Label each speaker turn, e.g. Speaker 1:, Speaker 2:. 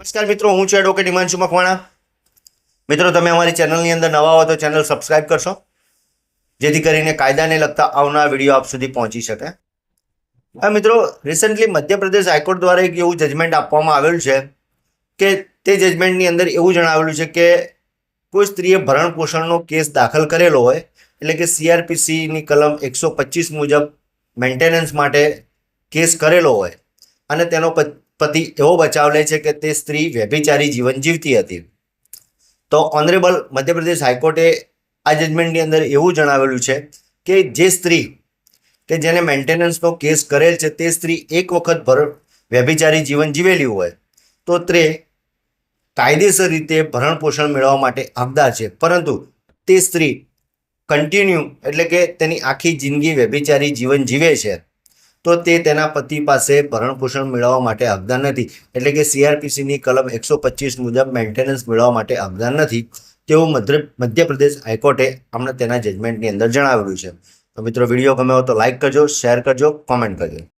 Speaker 1: નમસ્કાર મિત્રો, હું છું એડવોકેટ હિમાંશુ મકવાણા. મિત્રો, તમે અમારી ચેનલની અંદર નવા હો તો ચેનલ સબસ્ક્રાઇબ કરશો, જેથી કરીને કાયદાને લગતા આવનાર વીડિયો આપ સુધી પહોંચી શકે. હા, મિત્રો રિસન્ટલી મધ્યપ્રદેશ હાઈકોર્ટ દ્વારા એક એવું જજમેન્ટ આપવામાં આવેલું છે કે તે જજમેન્ટની અંદર એવું જણાવેલું છે કે કોઈ સ્ત્રીએ ભરણ પોષણનો કેસ દાખલ કરેલો હોય, એટલે કે સીઆરપીસીની કલમ એકસો પચીસ મુજબ મેન્ટેનન્સ માટે કેસ કરેલો હોય, અને તેનો પતિ એવો બચાવ લે છે કે તે સ્ત્રી વ્યભિચારી જીવન જીવતી હતી. તો ઓનરેબલ મધ્યપ્રદેશ હાઈકોર્ટે આ જજમેન્ટની અંદર એવું જણાવેલું છે કે જે સ્ત્રી કે જેને મેન્ટેનન્સનો કેસ કરેલ છે તે સ્ત્રી એક વખત ભર વ્યભિચારી જીવન જીવેલી હોય તો તે કાયદેસર રીતે ભરણ પોષણ મેળવવા માટે હકદાર છે. પરંતુ તે સ્ત્રી કન્ટિન્યુ એટલે કે તેની આખી જિંદગી વ્યભિચારી જીવન જીવે છે. તો તે તેના પતિ પાસે ભરણપોષણ મેળવવા માટે હકદાર નથી. એટલે કે સીઆરપીસીની કલમ એકસો પચીસ મુજબ મેન્ટેનન્સ મેળવવા માટે હકદાર નથી. તેવું મધ્ય, મધ્યપ્રદેશ હાઈકોર્ટે હમણાં તેના જજમેન્ટની અંદર જણાવેલું છે. તો મિત્રો, વીડિયો ગમે હોય તો લાઈક કરજો શેર કરજો કોમેન્ટ કરજો.